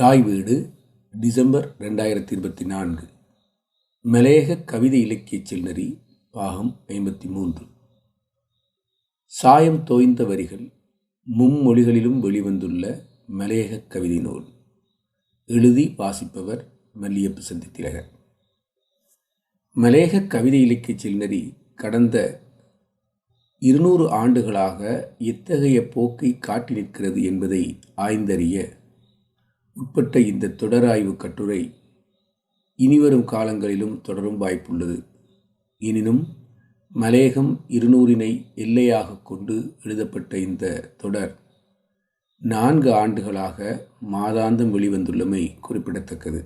தாய் வீடு டிசம்பர் ரெண்டாயிரத்தி இருபத்தி நான்கு மலையக கவிதை இலக்கிய செல்நரி பாகம் ஐம்பத்தி மூன்று சாயம் தோய்ந்த வரிகள் மும்மொழிகளிலும் வெளிவந்துள்ள மலையக கவிதை நூல். எழுதி வாசிப்பவர் மல்லியப்பு சந்தி திலகர் மலையக கவிதை இலக்கிய செல்நரி கடந்த இருநூறு ஆண்டுகளாக எத்தகைய போக்கை காட்டி நிற்கிறது என்பதை ஆய்ந்தறிய உட்பட்ட இந்த தொடராய்வு கட்டுரை இனிவரும் காலங்களிலும் தொடரும் வாய்ப்புள்ளது. எனினும் மலேகம் இருநூறினை எல்லையாக கொண்டு எழுதப்பட்ட இந்த தொடர் நான்கு ஆண்டுகளாக மாதாந்தம் வெளிவந்துள்ளமை குறிப்பிடத்தக்கது.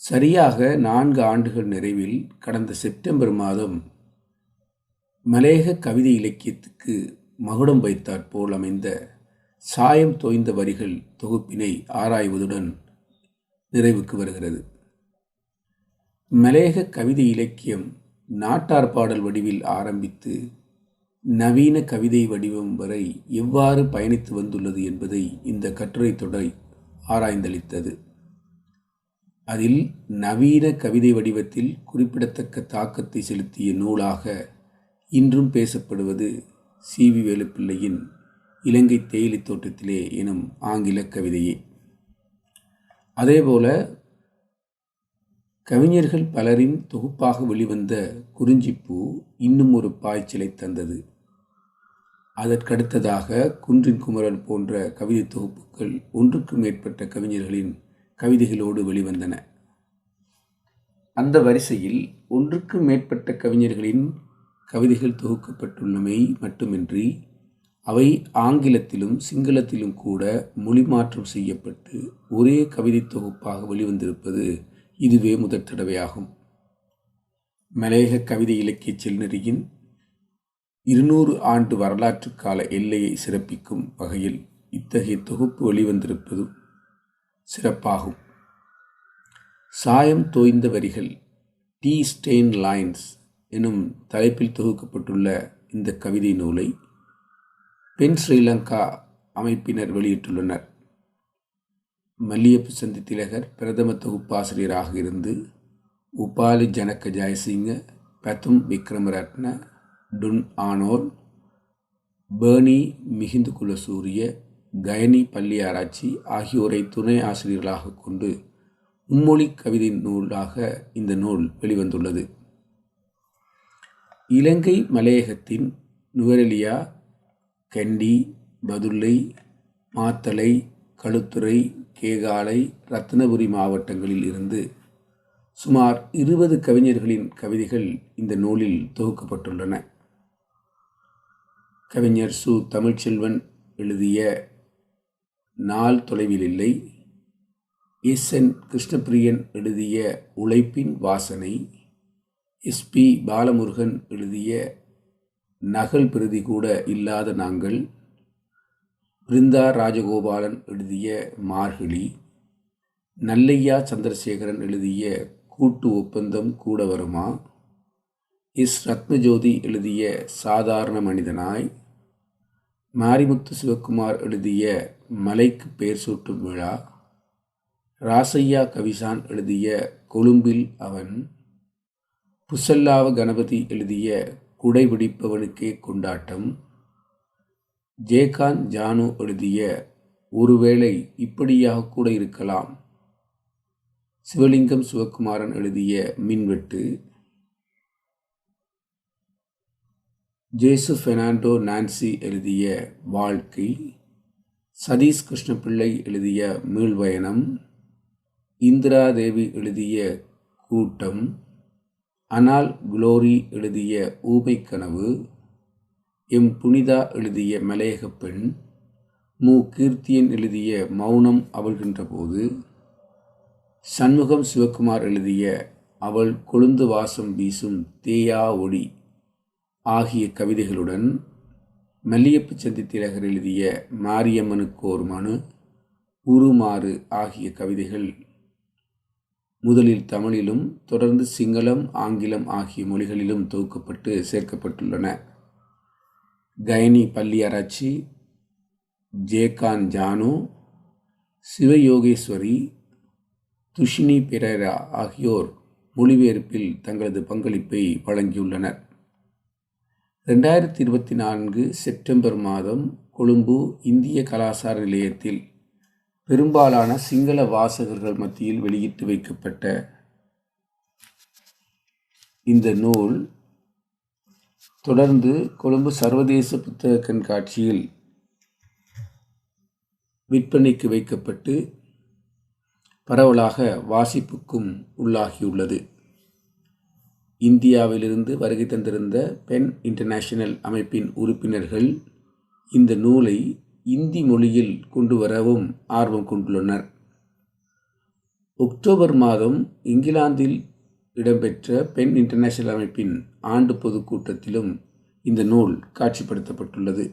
சரியாக நான்கு ஆண்டுகள் நிறைவில் கடந்த செப்டம்பர் மாதம் மலேக கவிதை இலக்கியத்துக்கு மகுடம் வைத்தாற்போல் அமைந்த சாயம் தோய்ந்த வரிகள் தொகுப்பினை ஆராய்வதுடன் நிறைவுக்கு வருகிறது. மலேக கவிதை இலக்கியம் நாட்டார் பாடல் வடிவில் ஆரம்பித்து நவீன கவிதை வடிவம் வரை எவ்வாறு பயணித்து வந்துள்ளது என்பதை இந்த கட்டுரை தொடர் ஆராய்ந்தளித்தது. அதில் நவீன கவிதை வடிவத்தில் குறிப்பிடத்தக்க தாக்கத்தை செலுத்திய நூலாக இன்றும் பேசப்படுவது சி வி வேலுப்பிள்ளையின் இலங்கை தேயிலை தோட்டத்திலே எனும் ஆங்கில கவிதையே. அதேபோல கவிஞர்கள் பலரின் தொகுப்பாக வெளிவந்த குறிஞ்சிப்பூ இன்னும் ஒரு பாய்ச்சலை தந்தது. அதற்கடுத்ததாக குன்றின் குமரன் போன்ற கவிதை தொகுப்புகள் ஒன்றுக்கும் மேற்பட்ட கவிஞர்களின் கவிதைகளோடு வெளிவந்தன. அந்த வரிசையில் ஒன்றுக்கும் மேற்பட்ட கவிஞர்களின் கவிதைகள் தொகுக்கப்பட்டுள்ளமை மட்டுமின்றி அவை ஆங்கிலத்திலும் சிங்களத்திலும் கூட மொழி மாற்றம் செய்யப்பட்டு ஒரே கவிதை தொகுப்பாக வெளிவந்திருப்பது இதுவே முதற் தடவையாகும். மலையக கவிதை இலக்கிய செல்நெறியின் இருநூறு ஆண்டு வரலாற்று கால எல்லையை சிறப்பிக்கும் வகையில் இத்தகைய தொகுப்பு வெளிவந்திருப்பது சிறப்பாகும். சாயம் தோய்ந்த வரிகள் டீ ஸ்டெயின் லைன்ஸ் எனும் தலைப்பில் தொகுக்கப்பட்டுள்ள இந்த கவிதை நூலை பெண் ஸ்ரீலங்கா அமைப்பினர் வெளியிட்டுள்ளனர். மல்லியப்பு சந்தி திலகர் பிரதம தொகுப்பாசிரியராக இருந்து உபாலி ஜனக ஜெயசிங்க பத்தும் விக்ரமரத்ன டுன் ஆனோர் பேர்னி மிகுந்து குலசூரிய கயனி பள்ளி ஆராய்ச்சி ஆகியோரை துணை ஆசிரியர்களாக கொண்டு மும்மொழி கவிதை நூலாக இந்த நூல் வெளிவந்துள்ளது. இலங்கை மலையகத்தின் நுவரெலியா கெண்டி பதுளை மாத்தளை களுத்துறை கேகாலை ரத்னபுரி மாவட்டங்களில் இருந்து சுமார் இருபது கவிஞர்களின் கவிதைகள் இந்த நூலில் தொகுக்கப்பட்டுள்ளன. கவிஞர் சு. தமிழ்ச்செல்வன் எழுதிய நாள் தொலைவில் இல்லை எஸ். என். கிருஷ்ணபிரியன் எழுதிய உழைப்பின் வாசனை எஸ்பி பாலமுருகன் எழுதிய நகல் பிரதி கூட இல்லாத நாங்கள் பிருந்தா ராஜகோபாலன் எழுதிய மார்கழி நல்லையா சந்திரசேகரன் எழுதிய கூட்டு ஒப்பந்தம் கூட வருமா? எஸ். ரத்னஜோதி எழுதிய சாதாரண மனிதனாய் மாரிமுத்து சிவக்குமார் எழுதிய மலைக்கு பெயர் சூட்டும் விழா ராசையா கவிசான் எழுதிய கொழும்பில் அவன் புசல்லாவ கணபதி எழுதிய குடைபிடிப்பவனுக்கே கொண்டாட்டம். ஜேகான் ஜானு எழுதிய ஒருவேளை இப்படியாக கூட இருக்கலாம் சிவலிங்கம் சிவகுமாரன் எழுதிய மின்வெட்டு ஜேசு ஃபெர்னாண்டோ நான்சி எழுதிய வாழ்க்கை சதீஷ் கிருஷ்ணபிள்ளை எழுதிய மீள்வயணம் இந்திரா தேவி எழுதிய கூட்டம் அனால் குளோரி எழுதிய ஊமை கனவு எம் புனிதா எழுதிய மலையக பெண் மு. கீர்த்தியன் எழுதிய மௌனம் அவள்கின்ற போது சண்முகம் சிவகுமார் எழுதிய அவள் கொழுந்து வாசம் வீசும் தேயா ஒளி ஆகிய கவிதைகளுடன் மல்லியப்பு சந்தி திலகர் எழுதிய மாரியம்மனுக்கு ஒரு மனு உருமாறு ஆகிய கவிதைகள் முதலில் தமிழிலும் தொடர்ந்து சிங்களம் ஆங்கிலம் ஆகிய மொழிகளிலும் தொகுக்கப்பட்டு சேர்க்கப்பட்டுள்ளன. கயனி பள்ளி ஆராய்ச்சி ஜேகான் ஜானு சிவயோகேஸ்வரி துஷினி பெரேரா ஆகியோர் மொழிபெயர்ப்பில் தங்களது பங்களிப்பை வழங்கியுள்ளனர். ரெண்டாயிரத்தி இருபத்தி நான்கு செப்டம்பர் மாதம் கொழும்பு இந்திய கலாசார நிலையத்தில் பெரும்பாலான சிங்கள வாசகர்கள் மத்தியில் வெளியிட்டு வைக்கப்பட்ட இந்த நூல் தொடர்ந்து கொழும்பு சர்வதேச புத்தக கண்காட்சியில் விற்பனைக்கு வைக்கப்பட்டு பரவலாக வாசிப்புக்கும் உள்ளாகியுள்ளது. இந்தியாவிலிருந்து வருகை தந்திருந்த பென் இன்டர்நேஷனல் அமைப்பின் உறுப்பினர்கள் இந்த நூலை இந்தி மொழியில் கொண்டு வரவும் ஆர்வம் கொண்டுள்ளனர். அக்டோபர் மாதம் இங்கிலாந்தில் இடம்பெற்ற பெண் இன்டர்நேஷனல் அமைப்பின் ஆண்டு பொதுக்கூட்டத்திலும் இந்த நூல் காட்சிப்படுத்தப்பட்டுள்ளது.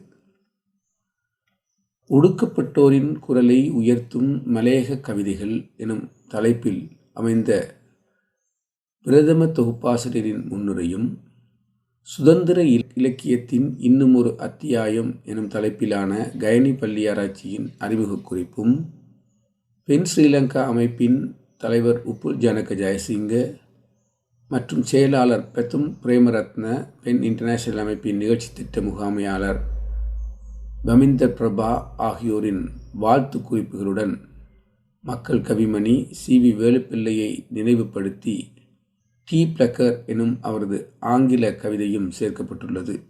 ஒடுக்கப்பட்டோரின் குரலை உயர்த்தும் மலையக கவிதைகள் எனும் தலைப்பில் அமைந்த பிரதம தொகுப்பாசிரியரின் முன்னுரையும் சுதந்திர இலக்கியத்தின் இன்னும் ஒரு அத்தியாயம் எனும் தலைப்பிலான கயனி பள்ளியாராய்ச்சியின் அறிமுக குறிப்பும் பெண் ஸ்ரீலங்கா அமைப்பின் தலைவர் உப்புல் ஜனக ஜெயசிங்க மற்றும் செயலாளர் பெத்தும் பிரேமரத்ன பெண் இன்டர்நேஷனல் அமைப்பின் நிகழ்ச்சி திட்ட முகாமையாளர் பமிந்தர் பிரபா ஆகியோரின் வாழ்த்து குறிப்புகளுடன் மக்கள் கவிமணி சி வி வேலுப்பிள்ளையை நினைவுபடுத்தி டி பிளக்கர் எனும் அவரது ஆங்கில கவிதையும் சேர்க்கப்பட்டுள்ளது.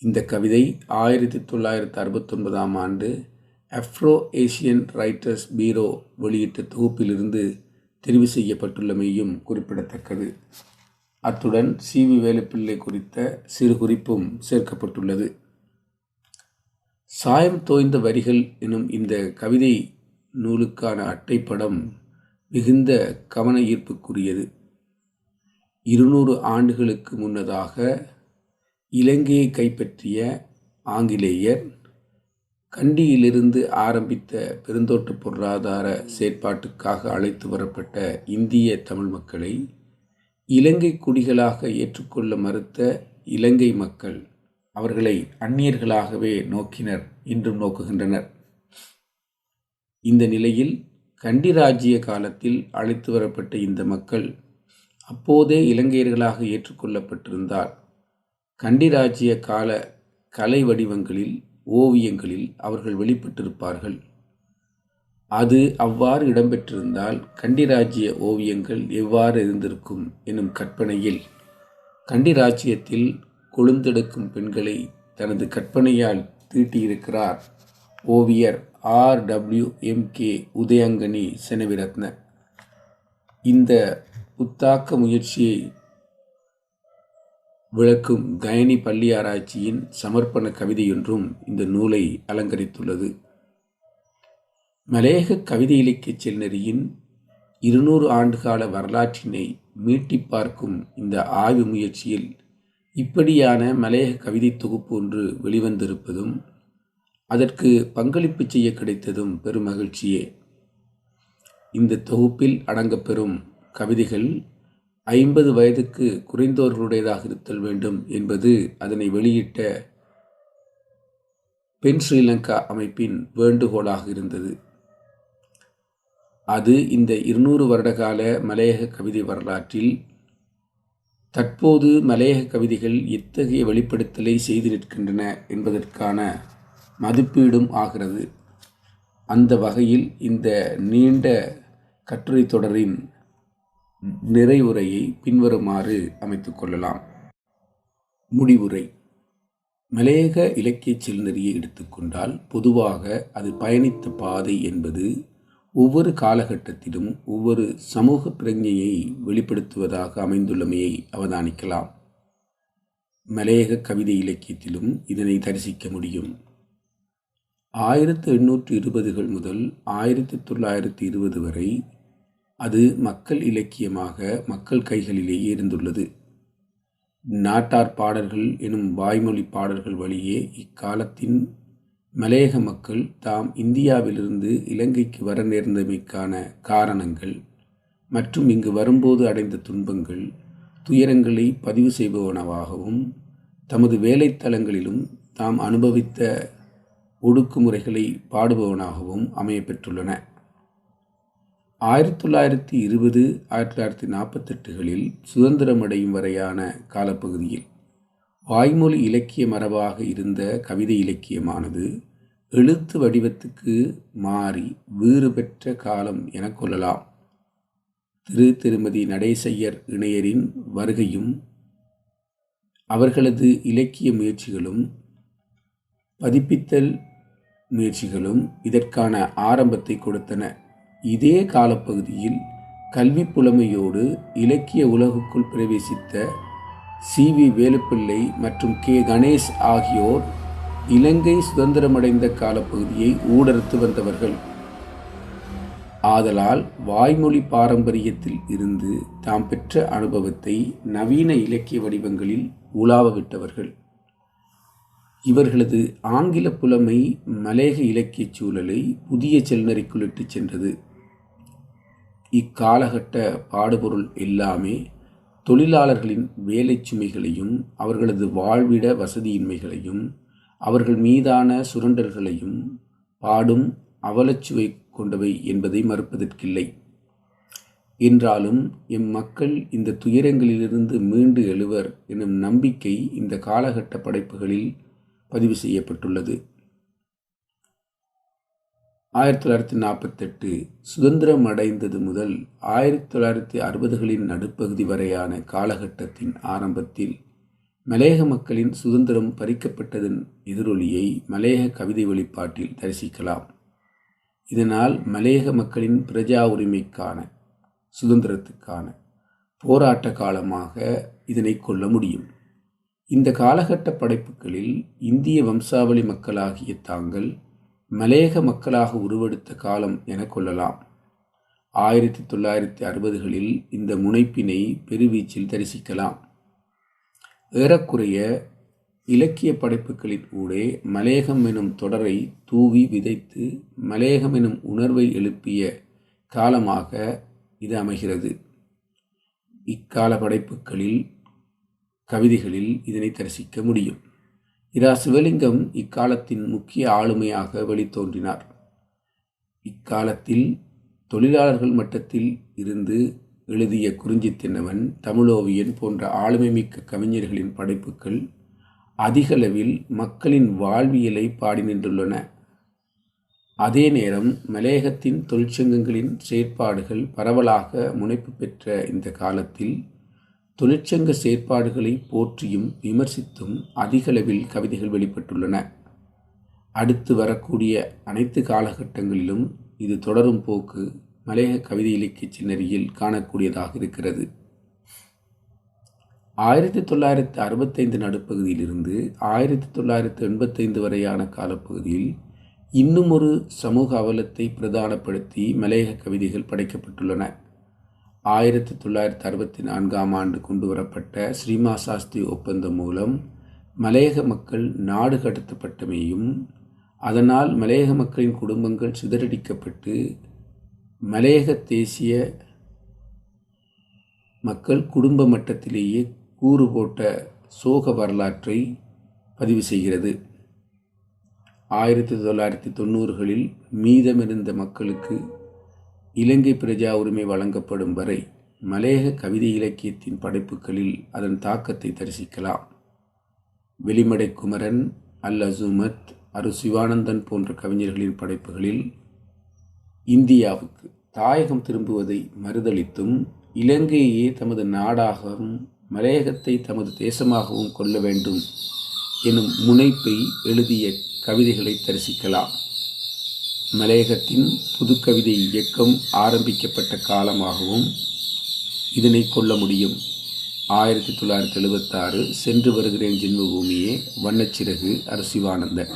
இந்த கவிதை ஆயிரத்தி தொள்ளாயிரத்தி அறுபத்தொன்பதாம் ஆண்டு அஃப்ரோ ஏசியன் ரைட்டர்ஸ் பீரோ வெளியிட்ட தொகுப்பிலிருந்து தெரிவு செய்யப்பட்டுள்ளமையும் குறிப்பிடத்தக்கது. அத்துடன் சி. வி. வேலுப்பிள்ளை குறித்த சிறு குறிப்பும் சேர்க்கப்பட்டுள்ளது. சாயம் தோய்ந்த வரிகள் எனும் இந்த கவிதை நூலுக்கான அட்டைப்படம் மிகுந்த கவன ஈர்ப்புக்குரியது இருநூறு ஆண்டுகளுக்கு முன்னதாக இலங்கையை கைப்பற்றிய ஆங்கிலேயர் கண்டியிலிருந்து ஆரம்பித்த பெருந்தோட்ட பொருளாதார செயற்பாட்டுக்காக அழைத்து வரப்பட்ட இந்திய தமிழ் மக்களை இலங்கை குடிகளாக ஏற்றுக்கொள்ள மறுத்த இலங்கை மக்கள் அவர்களை அந்நியர்களாகவே நோக்கினர் இன்றும் நோக்குகின்றனர். இந்த நிலையில் கண்டி ராஜ்ய காலத்தில் அழைத்து வரப்பட்ட இந்த மக்கள் அப்போதே இலங்கையர்களாக ஏற்றுக்கொள்ளப்பட்டிருந்தால் கண்டிராஜ்ய கால கலை வடிவங்களில் ஓவியங்களில் அவர்கள் வெளிப்பட்டிருப்பார்கள். அது அவ்வாறு இடம்பெற்றிருந்தால் கண்டிராஜ்ய ஓவியங்கள் எவ்வாறு இருந்திருக்கும் எனும் கற்பனையில் கண்டிராஜ்யத்தில் கொழுந்தெடுக்கும் பெண்களை தனது கற்பனையால் தீட்டியிருக்கிறார். ஓவியர் R W M K Udayangani Senevirathna. இந்த புத்தாக்க முயற்சியை விளக்கும் கயனி பள்ளி ஆராய்ச்சியின் சமர்ப்பண கவிதையொன்றும் இந்த நூலை அலங்கரித்துள்ளது. மலையக கவிதை இலக்கிய செல்நெறியின் இருநூறு ஆண்டுகால வரலாற்றினை மீட்டி பார்க்கும் இந்த ஆய்வு முயற்சியில் இப்படியான மலையக கவிதை தொகுப்பு ஒன்று வெளிவந்திருப்பதும் அதற்கு பங்களிப்பு செய்ய கிடைத்ததும் பெரும் மகிழ்ச்சியே. இந்த தொகுப்பில் அடங்கப்பெறும் கவிதைகள் ஐம்பது வயதுக்கு குறைந்தவர்களுடையதாக இருத்தல் வேண்டும் என்பது அதனை வெளியிட்ட பெண் ஸ்ரீலங்கா அமைப்பின் வேண்டுகோளாக இருந்தது. அது இந்த இருநூறு வருடகால மலையக கவிதை வரலாற்றில் தற்போது மலையக கவிதைகள் எத்தகைய வெளிப்படுத்தலை செய்து நிற்கின்றன என்பதற்கான மதிப்பீடும் ஆகிறது. அந்த வகையில் இந்த நீண்ட கட்டுரை தொடரின் நிறைவுரையை பின்வருமாறு அமைத்து கொள்ளலாம். முடிவுரை. மலையக இலக்கிய செல்நெறியை எடுத்துக்கொண்டால் பொதுவாக அது பயணித்த பாதை என்பது ஒவ்வொரு காலகட்டத்திலும் ஒவ்வொரு சமூக பிரஜையை வெளிப்படுத்துவதாக அமைந்துள்ளமையை அவதானிக்கலாம். மலையக கவிதை இலக்கியத்திலும் இதனை தரிசிக்க முடியும். ஆயிரத்து எண்ணூற்று இருபதுகள் முதல் ஆயிரத்தி தொள்ளாயிரத்தி இருபது வரை அது மக்கள் இலக்கியமாக மக்கள் கைகளிலேயே இருந்துள்ளது நாட்டார் பாடல்கள் எனும் வாய்மொழி பாடல்கள் வழியே இக்காலத்தின் மலையக மக்கள் தாம் இந்தியாவிலிருந்து இலங்கைக்கு வர நேர்ந்தமைக்கான காரணங்கள் மற்றும் இங்கு வரும்போது அடைந்த துன்பங்கள் துயரங்களை பதிவு செய்பவனவாகவும் தமது வேலைத்தலங்களிலும் தாம் அனுபவித்த ஒடுக்குமுறைகளை பாடுபவனாகவும் அமையப்பெற்றுள்ளன ஆயிரத்தி தொள்ளாயிரத்தி இருபது ஆயிரத்தி தொள்ளாயிரத்தி நாற்பத்தெட்டுகளில் சுதந்திரமடையும் வரையான காலப்பகுதியில் வாய்மொழி இலக்கிய மரபாக இருந்த கவிதை இலக்கியமானது எழுத்து வடிவத்துக்கு மாறி வீறு பெற்ற காலம் என கொள்ளலாம். திரு. திருமதி. நடேசையர் இணையரின் வருகையும் அவர்களது இலக்கிய முயற்சிகளும் பதிப்பித்தல் முயற்சிகளும் இதற்கான ஆரம்பத்தை கொடுத்தன. இதே காலப்பகுதியில் கல்வி புலமையோடு இலக்கிய உலகுக்குள் பிரவேசித்த சி. வி. வேலுப்பிள்ளை மற்றும் கே. கணேஷ் ஆகியோர் இலங்கை சுதந்திரமடைந்த காலப்பகுதியை ஊடறுத்து வந்தவர்கள். ஆதலால் வாய்மொழி பாரம்பரியத்தில் இருந்து தாம் பெற்ற அனுபவத்தை நவீன இலக்கிய வடிவங்களில் உலாவ விட்டவர்கள் இவர்களது ஆங்கில புலமை மலேக இலக்கியச் சூழலை புதிய செல்நறிக்குள் இட்டுச் சென்றது. இக்காலகட்ட பாடுபொருள் எல்லாமே தொழிலாளர்களின் வேலை சுமைகளையும் அவர்களது வாழ்விட வசதியின்மைகளையும் அவர்கள் மீதான சுரண்டல்களையும் பாடும் அவலச்சுவை கொண்டவை என்பதை மறுப்பதற்கில்லை. என்றாலும் எம் மக்கள் இந்த துயரங்களிலிருந்து மீண்டு எழுவர் எனும் நம்பிக்கை இந்த காலகட்ட படைப்புகளில் பதிவு செய்யப்பட்டுள்ளது. ஆயிரத்தி தொள்ளாயிரத்தி நாற்பத்தெட்டு சுதந்திரம் அடைந்தது முதல் ஆயிரத்தி தொள்ளாயிரத்தி அறுபதுகளின் நடுப்பகுதி வரையான காலகட்டத்தின் ஆரம்பத்தில் மலையக மக்களின் சுதந்திரம் பறிக்கப்பட்டதன் எதிரொலியை மலையக கவிதை வெளிப்பாட்டில் தரிசிக்கலாம். இதனால் மலையக மக்களின் பிரஜா உரிமைக்கான சுதந்திரத்துக்கான போராட்ட காலமாக இதனை கொள்ள முடியும். இந்த காலகட்ட படைப்புகளில் இந்திய வம்சாவளி மக்களாகிய தாங்கள் மலேக மக்களாக உருவெடுத்த காலம் என கொள்ளலாம். ஆயிரத்தி தொள்ளாயிரத்தி அறுபதுகளில் இந்த முனைப்பினை பெருவீச்சில் தரிசிக்கலாம். ஏறக்குறைய இலக்கிய படைப்புகளின் ஊடே மலேகம் எனும் தொடரை தூவி விதைத்து மலேகம் எனும் உணர்வை எழுப்பிய காலமாக இது அமைகிறது. இக்கால படைப்புகளில் கவிதைகளில் இதனை தரிசிக்க முடியும். இரா சிவலிங்கம் இக்காலத்தின் முக்கிய ஆளுமையாக வெளித்தோன்றினார். இக்காலத்தில் தொழிலாளர்கள் மட்டத்தில் இருந்து எழுதிய குறிஞ்சித்தின்னவன் தமிழோவியன் போன்ற ஆளுமை மிக்க கவிஞர்களின் படைப்புகள் அதிகளவில் மக்களின் வாழ்வியலை பாடி நின்றுள்ளன. அதே நேரம் மலேகத்தின் தொழிற்சங்கங்களின் செயற்பாடுகள் பரவலாக முனைப்பு பெற்ற இந்த காலத்தில் தொழிற்சங்க செயற்பாடுகளை போற்றியும் விமர்சித்தும் அதிகளவில் கவிதைகள் வெளிப்பட்டுள்ளன. அடுத்து வரக்கூடிய அனைத்து காலகட்டங்களிலும் இது தொடரும் போக்கு மலையக கவிதை இலக்கிய சின்னறியில் காணக்கூடியதாக இருக்கிறது. ஆயிரத்தி தொள்ளாயிரத்தி அறுபத்தைந்து நடுப்பகுதியிலிருந்து ஆயிரத்தி தொள்ளாயிரத்தி எண்பத்தைந்து வரையான காலப்பகுதியில் இன்னும் ஒரு சமூக அவலத்தை பிரதானப்படுத்தி மலையக கவிதைகள் படைக்கப்பட்டுள்ளன. ஆயிரத்தி தொள்ளாயிரத்தி அறுபத்தி நான்காம் ஆண்டு கொண்டு வரப்பட்ட ஸ்ரீமா சாஸ்திரி ஒப்பந்தம் மூலம் மலையக மக்கள் நாடு கடத்தப்பட்டமையும் அதனால் மலையக மக்களின் குடும்பங்கள் சிதறடிக்கப்பட்டு மலையக தேசிய மக்கள் குடும்ப மட்டத்திலேயே கூறு போட்ட சோக வரலாற்றை பதிவு செய்கிறது. ஆயிரத்தி தொள்ளாயிரத்தி தொண்ணூறுகளில் மீதமிருந்த மக்களுக்கு இலங்கை பிரஜா உரிமை வழங்கப்படும் வரை மலையக கவிதை இலக்கியத்தின் படைப்புகளில் அதன் தாக்கத்தை தரிசிக்கலாம். வெளிமடை குமரன் அல் அசுமத் அரு சிவானந்தன் போன்ற கவிஞர்களின் படைப்புகளில் இந்தியாவுக்கு தாயகம் திரும்புவதை மறுதளித்தும் இலங்கையே தமது நாடாகவும் மலையகத்தை தமது தேசமாகவும் கொள்ள வேண்டும் எனும் முனைப்பை எழுதிய கவிதைகளை தரிசிக்கலாம். மலையகத்தின் புதுக்கவிதை இயக்கம் ஆரம்பிக்கப்பட்ட காலமாகவும் இதனை கொள்ள முடியும். ஆயிரத்தி தொள்ளாயிரத்தி எழுபத்தாறு சென்று வருகிறேன் ஜென்மபூமியே வண்ணச்சிறகு அரசிவானந்தன்.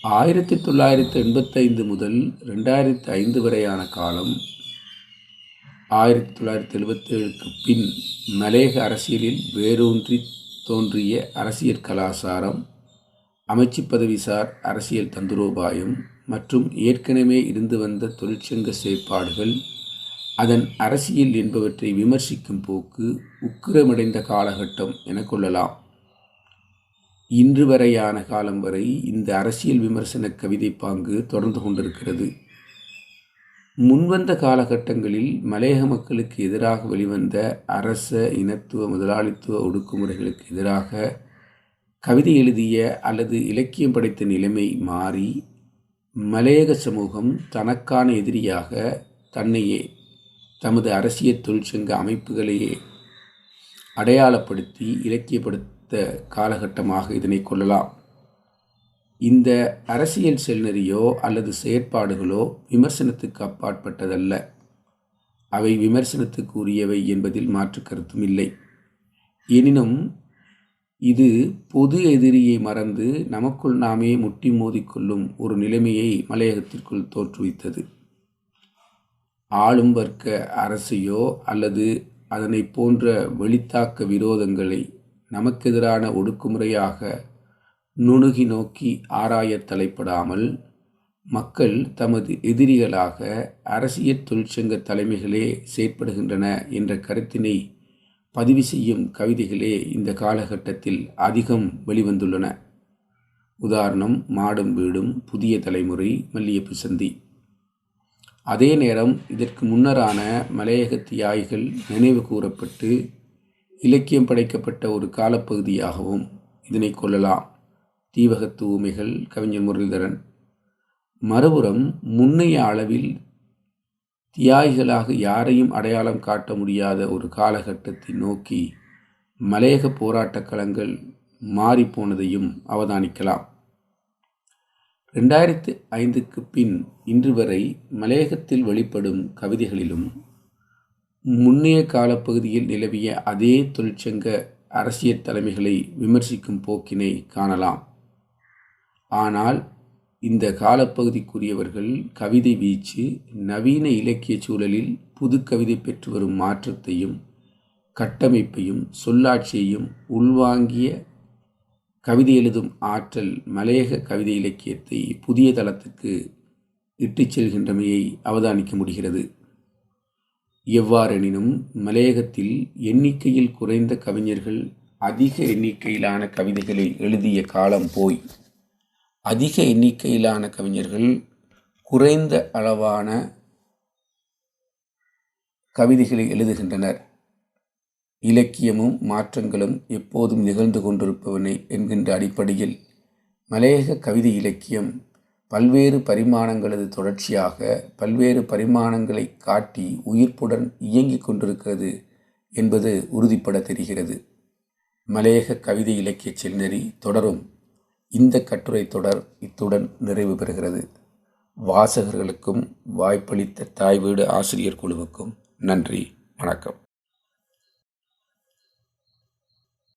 ஆயிரத்தி தொள்ளாயிரத்தி எண்பத்தைந்து முதல் ரெண்டாயிரத்தி ஐந்து வரையான காலம் ஆயிரத்தி தொள்ளாயிரத்தி எழுபத்தேழுக்கு பின் மலேக அரசியலில் வேரூன்றி தோன்றிய அரசியல் கலாசாரம் அமைச்சு பதவிசார் அரசியல் தந்துரோபாயம் மற்றும் ஏற்கனவே இருந்து வந்த தொழிற்சங்க செயற்பாடுகள் அதன் அரசியல் என்பவற்றை விமர்சிக்கும் போக்கு உக்கிரமடைந்த காலகட்டம் என கொள்ளலாம். இன்று வரையான காலம் வரை இந்த அரசியல் விமர்சன கவிதை பாங்கு தொடர்ந்து கொண்டிருக்கிறது. முன்வந்த காலகட்டங்களில் மலையக மக்களுக்கு எதிராக வெளிவந்த அரச இனத்துவ முதலாளித்துவ ஒடுக்குமுறைகளுக்கு எதிராக கவிதை எழுதிய அல்லது இலக்கியம் படைத்த நிலைமை மாறி மலையக சமூகம் தனக்கான எதிரியாக தன்னையே தமது அரசியல் தொழிற்சங்க அமைப்புகளையே அடையாளப்படுத்தி இலக்கியப்படுத்த காலகட்டமாக இதனை கொள்ளலாம். இந்த அரசியல் செல்நெறியோ அல்லது செயற்பாடுகளோ விமர்சனத்துக்கு அப்பாற்பட்டதல்ல. அவை விமர்சனத்துக்கு உரியவை என்பதில் மாற்று கருத்தும் இல்லை. எனினும் இது பொது எதிரியை மறந்து நமக்குள் நாமே முட்டி மோதிக்கொள்ளும் ஒரு நிலைமையை மலையகத்திற்குள் தோற்றுவித்தது. ஆளும் வர்க்க அரசையோ அல்லது அதனை போன்ற வெளித்தாக்க விரோதங்களை நமக்கெதிரான ஒடுக்குமுறையாக நுணுகி நோக்கி ஆராய தலைப்படாமல் மக்கள் தமது எதிரிகளாக அரசியல் தொழிற்சங்க தலைமைகளே செயற்படுகின்றன என்ற கருத்தினை பதிவு செய்யும் கவிதைகளே இந்த காலகட்டத்தில் அதிகம் வெளிவந்துள்ளன. உதாரணம் மாடும் வீடும் புதிய தலைமுறை மல்லியப்பு சந்தி அதே நேரம் இதற்கு முன்னரான மலையக தியாகிகள் நினைவு கூறப்பட்டு இலக்கியம் படைக்கப்பட்ட ஒரு காலப்பகுதியாகவும் இதனை கொள்ளலாம். தீவகத்து ஊமைகள் கவிஞர் முரளிதரன். மறுபுறம் முன்னைய அளவில் தியாகிகளாக யாரையும் அடையாளம் காட்ட முடியாத ஒரு காலகட்டத்தை நோக்கி மலையக போராட்டக் களங்கள் மாறிப்போனதையும் அவதானிக்கலாம். ரெண்டாயிரத்து ஐந்துக்கு பின் இன்று வரை மலையகத்தில் வெளிப்படும் கவிதைகளிலும் முன்னைய காலப்பகுதியில் நிலவிய அதே தொழிற்சங்க அரசியல் தலைமைகளை விமர்சிக்கும் போக்கினை காணலாம். ஆனால் இந்த காலப்பகுதிக்குரியவர்கள் கவிதை வீச்சு நவீன இலக்கிய சூழலில் புது கவிதை பெற்று வரும் மாற்றத்தையும் கட்டமைப்பையும் சொல்லாட்சியையும் உள்வாங்கிய கவிதை எழுதும் ஆற்றல் மலையக கவிதை இலக்கியத்தை புதிய தளத்துக்கு இட்டுச் செல்கின்றமையை அவதானிக்க முடிகிறது. எவ்வாறெனினும் மலையகத்தில் எண்ணிக்கையில் குறைந்த கவிஞர்கள் அதிக எண்ணிக்கையிலான கவிதைகளை எழுதிய காலம் போய் அதிக எண்ணிக்கையிலான கவிஞர்கள் குறைந்த அளவான கவிதைகளை எழுதுகின்றனர். இலக்கியமும் மாற்றங்களும் எப்போதும் நிகழ்ந்து கொண்டிருப்பவனை என்கின்ற அடிப்படையில் மலையக கவிதை இலக்கியம் பல்வேறு பரிமாணங்களது தொடர்ச்சியாக பல்வேறு பரிமாணங்களை காட்டி உயிர்ப்புடன் இயங்கிக் கொண்டிருக்கிறது என்பது உறுதிப்பட தெரிகிறது. மலையக கவிதை இலக்கிய செல்நெறி தொடரும். இந்த கட்டுரை தொடர் இத்துடன் நிறைவு பெறுகிறது. வாசகர்களுக்கும் வாய்ப்பளித்த தாய் வீடு ஆசிரியர் குழுவுக்கும் நன்றி வணக்கம்.